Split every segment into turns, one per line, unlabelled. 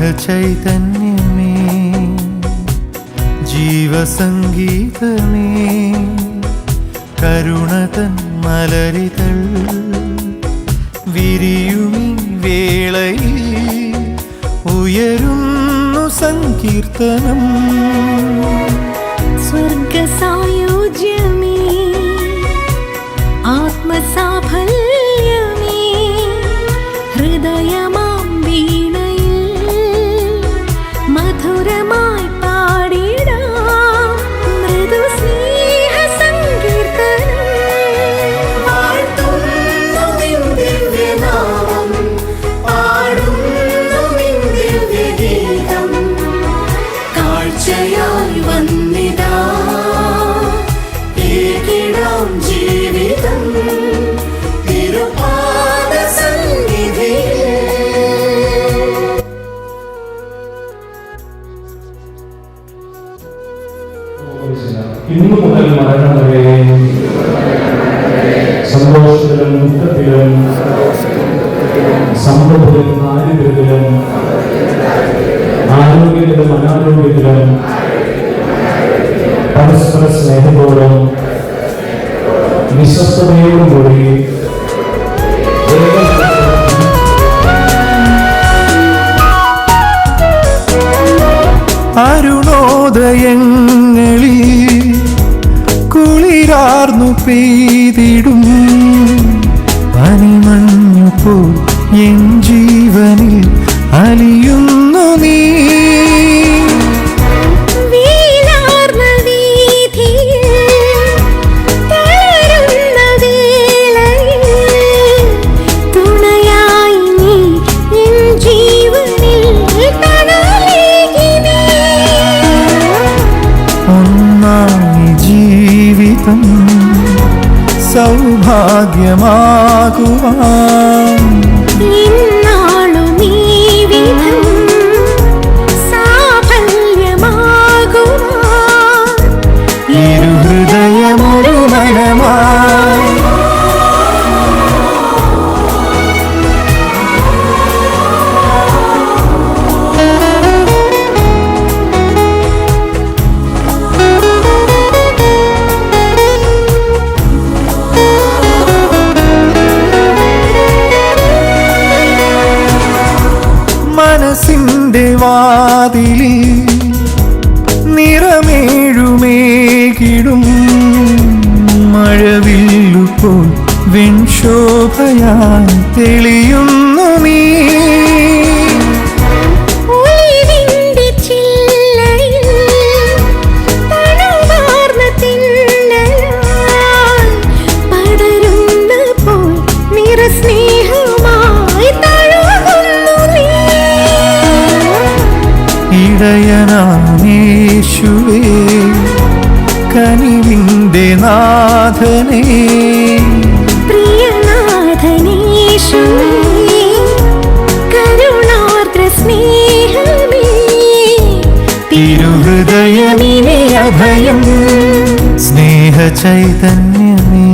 സ്നേഹചൈതന്യമേ ജീവസംഗീതമേ കരുണതൻ മലരിതൾ വിരിയുമി വേളയിൽ ഉയരുന്നു സങ്കീർത്തനം.
സ്വർഗസായോജ്യമേ ആത്മസാഫല്യമേ
ഇന്നു മുതൽ മരണം സന്തോഷത്തിലും ദുഃഖത്തിലും സമ്പത്തിലും ദാരിദ്ര്യത്തിലും ആരോഗ്യത്തിലും അനാരോഗ്യത്തിലും പരസ്പര സ്നേഹത്തോടും വിശ്വസ്തയോടും കൂടി
അരുണോദയങ്ങളിൽ കുളിരാർന്നു പെയ്തിടും. പനിമഞ്ഞു പോ ജീവിതം സൗഭാഗ്യമാകുവാൻ. വാതിലിൽ നിറമേഴുമേകിടും മഴവില്ലുപ്പോൾ വെൺശോഭയായി തെളിയുന്നു നീ. ഇടയനാമേശുവേ കനിവിന്റെ നാഥനേ.
പ്രിയനാഥനീശുവേ, കരുണാർദ്ര സ്നേഹമേ
തിരുഹൃദയമിനെ അഭയം. സ്നേഹചൈതന്യമേ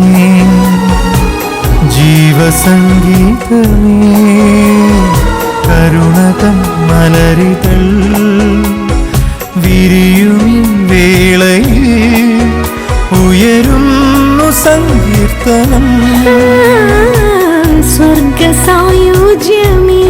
ജീവസംഗീതമേ കരുണതം മലരിതൾ സങ്കീർത്തനം
ആത്മസാഫല്യമേ